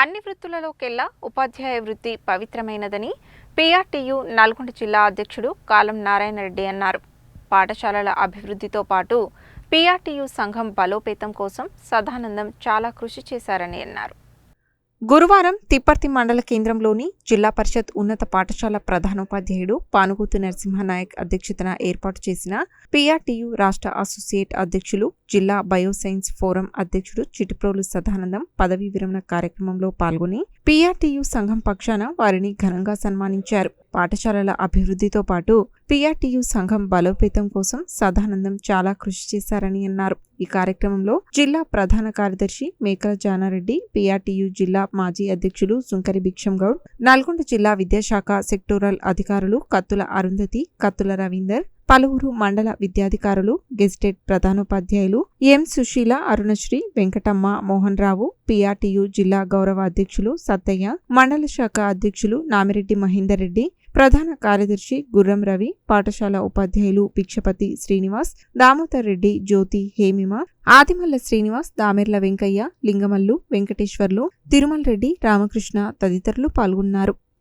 అన్ని వృత్తులలోకెల్లా ఉపాధ్యాయ వృత్తి పవిత్రమైనదని పిఆర్టీయు నల్గొండ జిల్లా అధ్యక్షుడు కాలం నారాయణ రెడ్డి అన్నారు. పాఠశాలల అభివృద్ధితో పాటు పిఆర్టీయు సంఘం బలోపేతం కోసం సదానందం చాలా కృషి చేశారని అన్నారు. గురువారం తిప్పర్తి మండల కేంద్రంలోని జిల్లా పరిషత్ ఉన్నత పాఠశాల ప్రధానోపాధ్యాయుడు పానుగూతు నరసింహనాయక్ అధ్యక్షతన ఏర్పాటు చేసిన పిఆర్టీయు రాష్ట్ర అసోసియేట్ అధ్యక్షులు జిల్లా బయోసైన్స్ ఫోరం అధ్యక్షుడు చిటిప్రోలు సదానందం పదవీ విరమణ కార్యక్రమంలో పాల్గొని పిఆర్టీయు సంఘం పక్షాన వారిని ఘనంగా సన్మానించారు. పాఠశాలల అభివృద్ధితో పాటు పిఆర్టీయు సంఘం బలోపేతం కోసం సదానందం చాలా కృషి చేశారని అన్నారు. ఈ కార్యక్రమంలో జిల్లా ప్రధాన కార్యదర్శి మేకల జానారెడ్డి పిఆర్టీయు జిల్లా మాజీ అధ్యక్షులు సుంకరి భిక్షం గౌడ్ నల్గొండ జిల్లా విద్యాశాఖ సెక్టోరల్ అధికారులు కత్తుల అరుంధతి కత్తుల రవీందర్ పలువురు మండల విద్యాధికారులు గెజిటెడ్ ప్రధానోపాధ్యాయులు ఎం. సుశీల అరుణశ్రీ వెంకటమ్మ మోహన్ రావు పిఆర్టీయు జిల్లా గౌరవ అధ్యక్షులు సత్తయ్య మండల శాఖ అధ్యక్షులు నామిరెడ్డి మహేందర్ రెడ్డి ప్రధాన కార్యదర్శి గుర్రం రవి పాఠశాల ఉపాధ్యాయులు భిక్షపతి శ్రీనివాస్ దామోదర్ రెడ్డి జ్యోతి హేమిమ ఆదిమల్ల శ్రీనివాస్ దామెర్ల వెంకయ్య లింగమల్లు వెంకటేశ్వర్లు తిరుమల రెడ్డి రామకృష్ణ తదితరులు పాల్గొన్నారు.